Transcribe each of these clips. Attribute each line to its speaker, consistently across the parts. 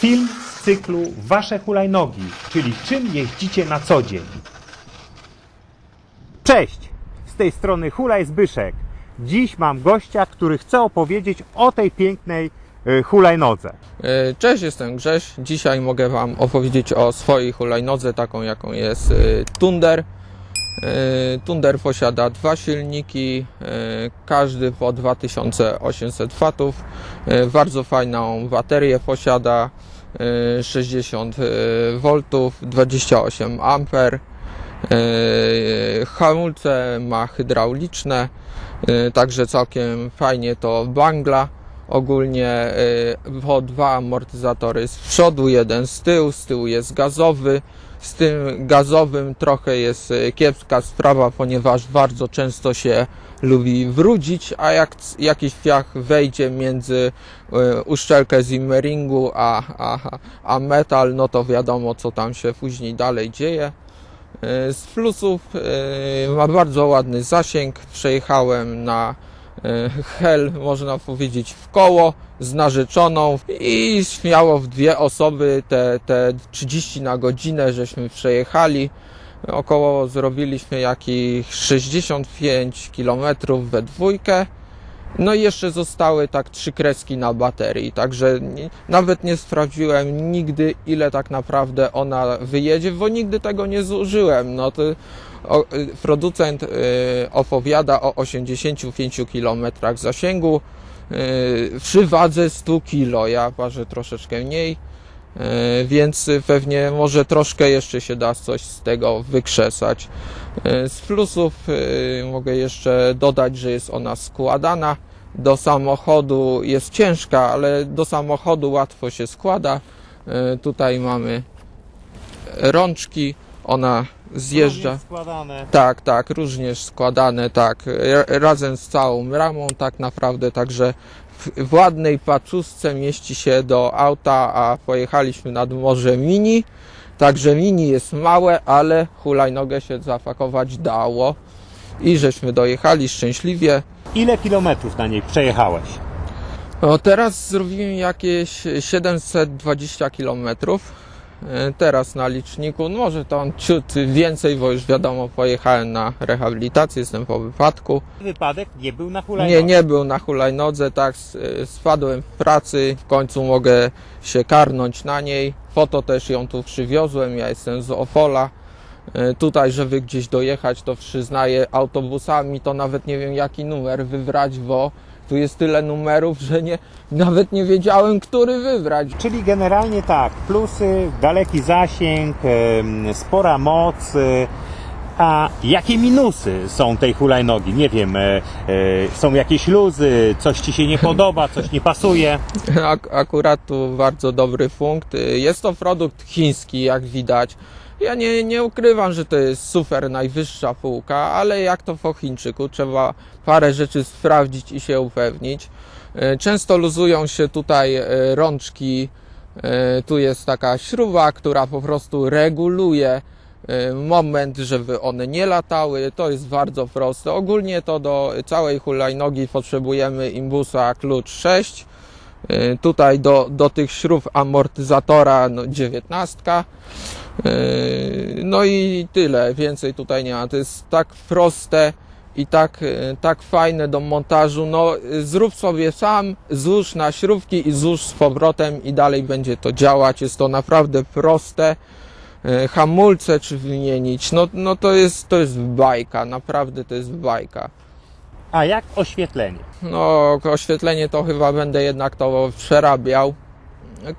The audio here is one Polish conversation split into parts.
Speaker 1: Film z cyklu Wasze hulajnogi, czyli czym jeździcie na co dzień. Cześć! Z tej strony Hulaj Zbyszek. Dziś mam gościa, który chce opowiedzieć o tej pięknej y, hulajnodze.
Speaker 2: E, Cześć, jestem Grześ. Dzisiaj mogę Wam opowiedzieć o swojej hulajnodze, taką jaką jest e, Tunder. E, Tunder posiada dwa silniki, e, każdy po 2800 W. E, Bardzo fajną baterię posiada, e, 60 V, 28 A. Hamulce ma hydrauliczne, także całkiem fajnie to bangla. Ogólnie po dwa amortyzatory z przodu, jeden z tyłu, z tyłu jest gazowy. Z tym gazowym trochę jest y, kiepska sprawa, ponieważ bardzo często się lubi wrócić, a jak jakiś piach wejdzie między y, uszczelkę zimmeringu a, a, a metal, no to wiadomo co tam się później dalej dzieje. Y, Z plusów ma bardzo ładny zasięg. Przejechałem na hel, można powiedzieć, w koło z narzeczoną i śmiało w dwie osoby te, te 30 na godzinę żeśmy przejechali. Około zrobiliśmy jakieś 65 km we dwójkę. No i jeszcze zostały tak trzy kreski na baterii, także nawet nie sprawdziłem nigdy ile tak naprawdę ona wyjedzie, bo nigdy tego nie zużyłem. No to o, y, producent y, opowiada o 85 km zasięgu y, przy wadze 100 kg. Ja ważę troszeczkę mniej, więc pewnie może troszkę jeszcze się da coś z tego wykrzesać. Z plusów mogę jeszcze dodać, że jest ona składana. Do samochodu jest ciężka, ale do samochodu łatwo się składa. Tutaj mamy rączki, ona zjeżdża.
Speaker 1: Składane.
Speaker 2: Tak, tak, również składane, tak, ra- razem z całą ramą, tak naprawdę, także w, w ładnej paczuszce mieści się do auta, a pojechaliśmy nad Morze Mini, także Mini jest małe, ale hulajnogę się zapakować dało i żeśmy dojechali szczęśliwie.
Speaker 1: Ile kilometrów na niej przejechałeś?
Speaker 2: O, teraz zrobiłem jakieś 720 km. Teraz na liczniku, no może to on ciut więcej, bo już wiadomo, pojechałem na rehabilitację, jestem po wypadku.
Speaker 1: Wypadek nie był na hulajnodze.
Speaker 2: Nie, nie był na hulajnodze, tak, s- spadłem w pracy, w końcu mogę się karnąć na niej. Po to też ją tu przywiozłem, ja jestem z Opola. E, Tutaj, żeby gdzieś dojechać, to przyznaję autobusami, to nawet nie wiem jaki numer wybrać, bo tu jest tyle numerów, że nie, nawet nie wiedziałem, który wybrać.
Speaker 1: Czyli generalnie tak, plusy, daleki zasięg, spora moc. e, A jakie minusy są tej hulajnogi? Nie wiem, e, e, są jakieś luzy, coś ci się nie podoba, coś nie pasuje.
Speaker 2: Ak- akurat tu bardzo dobry punkt. Jest to produkt chiński, jak widać. Ja nie, nie ukrywam, że to jest super najwyższa półka, ale jak to po Chińczyku, trzeba parę rzeczy sprawdzić i się upewnić. E, Często luzują się tutaj e, rączki. E, Tu jest taka śruba, która po prostu reguluje moment, żeby one nie latały. To jest bardzo proste. Ogólnie to do całej hulajnogi potrzebujemy imbusa klucz 6. Y, Tutaj do, do tych śrub amortyzatora no, 19. Y, No i tyle, więcej tutaj nie ma. To jest tak proste i tak, y, tak fajne do montażu. No, zrób sobie sam, złóż na śrubki i złóż z powrotem i dalej będzie to działać. Jest to naprawdę proste. Hamulce czy wymienić, no, no to, jest, to jest bajka, naprawdę to jest bajka.
Speaker 1: A jak oświetlenie?
Speaker 2: No, oświetlenie to chyba będę jednak to przerabiał.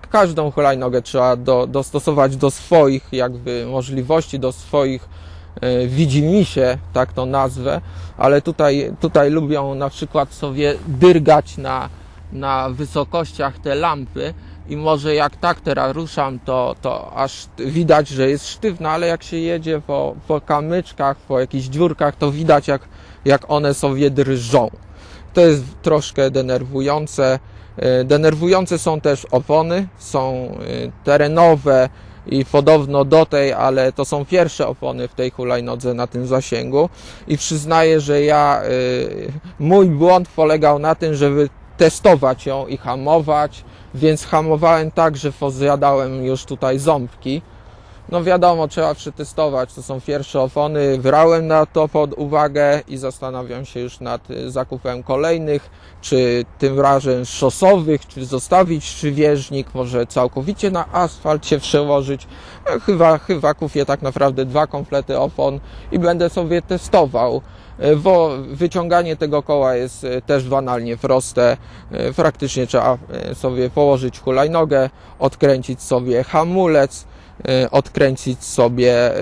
Speaker 2: Każdą hulajnogę trzeba do, dostosować do swoich jakby możliwości, do swoich e, widzimisię, tak to nazwę, ale tutaj, tutaj lubią na przykład sobie dyrgać na, na wysokościach te lampy i może jak tak teraz ruszam, to, to aż widać, że jest sztywna, ale jak się jedzie po, po kamyczkach, po jakichś dziurkach, to widać jak, jak one sobie drżą. To jest troszkę denerwujące. E, Denerwujące są też opony, są e, terenowe i podobno do tej, ale to są pierwsze opony w tej hulajnodze na tym zasięgu. I przyznaję, że ja, e, mój błąd polegał na tym, żeby testować ją i hamować, więc hamowałem tak, że pozjadałem już tutaj ząbki. No wiadomo, trzeba przetestować, to są pierwsze opony, brałem na to pod uwagę i zastanawiam się już nad y, zakupem kolejnych, czy tym razem szosowych, czy zostawić przywieżnik, może całkowicie na asfalt się przełożyć. E, Chyba, chyba kupię tak naprawdę dwa komplety opon i będę sobie testował. E, Bo wyciąganie tego koła jest e, też banalnie proste. Praktycznie trzeba sobie położyć hulajnogę, odkręcić sobie hamulec, odkręcić sobie e,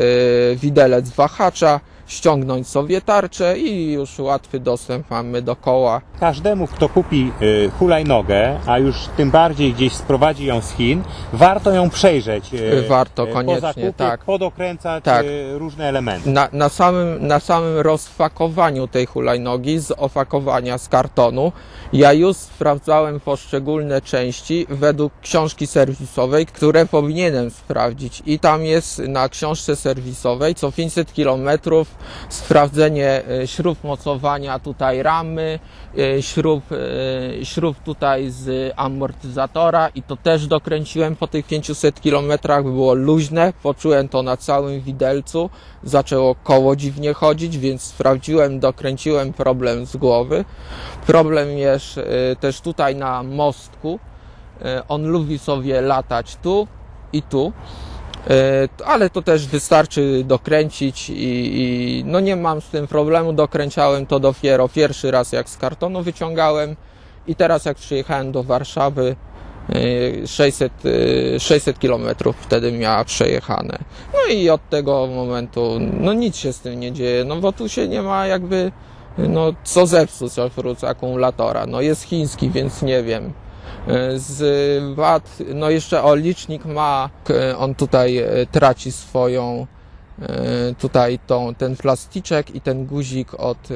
Speaker 2: widelec wahacza, ściągnąć sobie tarczę i już łatwy dostęp mamy do koła.
Speaker 1: Każdemu, kto kupi y, hulajnogę, a już tym bardziej gdzieś sprowadzi ją z Chin, warto ją przejrzeć. y,
Speaker 2: Warto,
Speaker 1: y,
Speaker 2: koniecznie,
Speaker 1: po zakupie,
Speaker 2: tak.
Speaker 1: Podokręcać
Speaker 2: Tak.
Speaker 1: y, różne elementy.
Speaker 2: Na, na, samym, na samym rozfakowaniu tej hulajnogi z opakowania z kartonu ja już sprawdzałem poszczególne części według książki serwisowej, które powinienem sprawdzić. I tam jest na książce serwisowej co 500 km sprawdzenie e, śrub mocowania tutaj ramy, e, śrub, e, śrub tutaj z amortyzatora i to też dokręciłem po tych 500 km, było luźne, poczułem to na całym widelcu, zaczęło koło dziwnie chodzić, więc sprawdziłem, dokręciłem problem z głowy. Problem jest też tutaj na mostku, on lubi sobie latać tu i tu. E, Ale to też wystarczy dokręcić i, i no nie mam z tym problemu. Dokręciałem to dopiero pierwszy raz jak z kartonu wyciągałem i teraz jak przyjechałem do Warszawy e, 600, e, 600 km wtedy miała przejechane. No i od tego momentu no nic się z tym nie dzieje, no bo tu się nie ma jakby no co zepsuć oprócz akumulatora. No jest chiński, więc nie wiem. Z wad, no jeszcze o licznik ma, on tutaj e, traci swoją, e, tutaj tą, ten plasticzek i ten guzik od, e,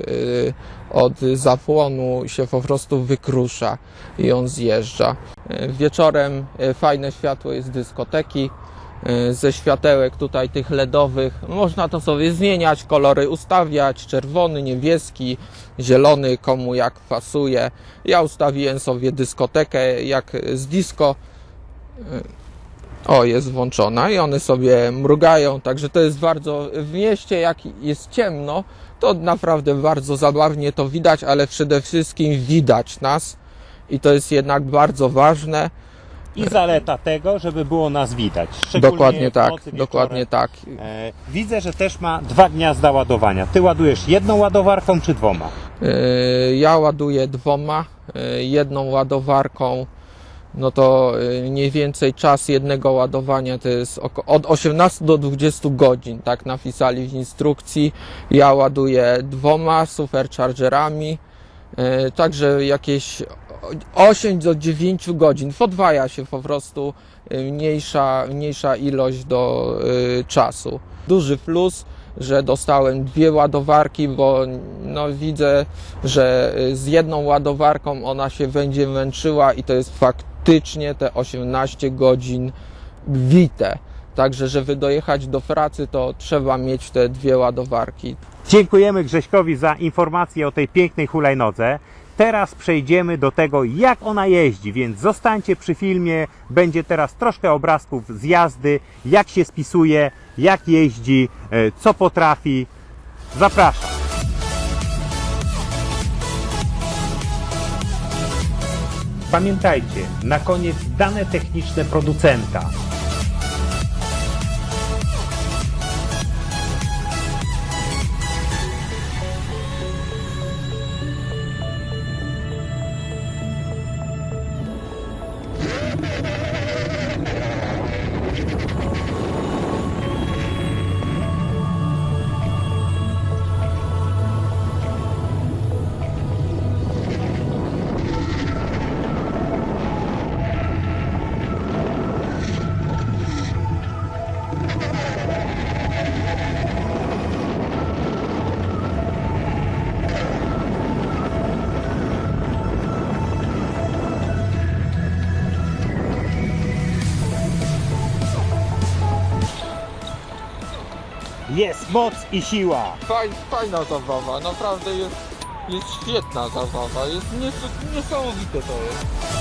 Speaker 2: od zapłonu się po prostu wykrusza i on zjeżdża. Wieczorem fajne światło jest z dyskoteki, ze światełek tutaj tych LEDowych. Można to sobie zmieniać, kolory ustawiać, czerwony, niebieski, zielony, komu jak pasuje. Ja ustawiłem sobie dyskotekę jak z disco. O, jest włączona i one sobie mrugają, także to jest bardzo, w mieście jak jest ciemno, to naprawdę bardzo zabawnie to widać, ale przede wszystkim widać nas i to jest jednak bardzo ważne.
Speaker 1: I zaleta tego, żeby było nas widać. Szczególnie
Speaker 2: Dokładnie tak,
Speaker 1: nocy,
Speaker 2: dokładnie tak.
Speaker 1: E, widzę, że też ma dwa gniazda ładowania. Ty ładujesz jedną ładowarką czy dwoma?
Speaker 2: Yy, Ja ładuję dwoma, yy, jedną ładowarką, no to yy, mniej więcej czas jednego ładowania to jest od 18 do 20 godzin, tak napisali w instrukcji. Ja ładuję dwoma superchargerami, także jakieś 8 do 9 godzin. Podwaja się po prostu yy, mniejsza, mniejsza ilość do yy, czasu. Duży plus, że dostałem dwie ładowarki, bo no, widzę, że y, z jedną ładowarką ona się będzie męczyła i to jest faktycznie te 18 godzin bite. Także, żeby dojechać do pracy, to trzeba mieć te dwie ładowarki.
Speaker 1: Dziękujemy Grześkowi za informację o tej pięknej hulajnodze. Teraz przejdziemy do tego, jak ona jeździ, więc zostańcie przy filmie. Będzie teraz troszkę obrazków z jazdy, jak się spisuje, jak jeździ, e, co potrafi. Zapraszam. Pamiętajcie, na koniec dane techniczne producenta. Jest moc i siła.
Speaker 2: Fajna, fajna zabawa, naprawdę jest, jest świetna zabawa, jest nies- niesamowite to jest.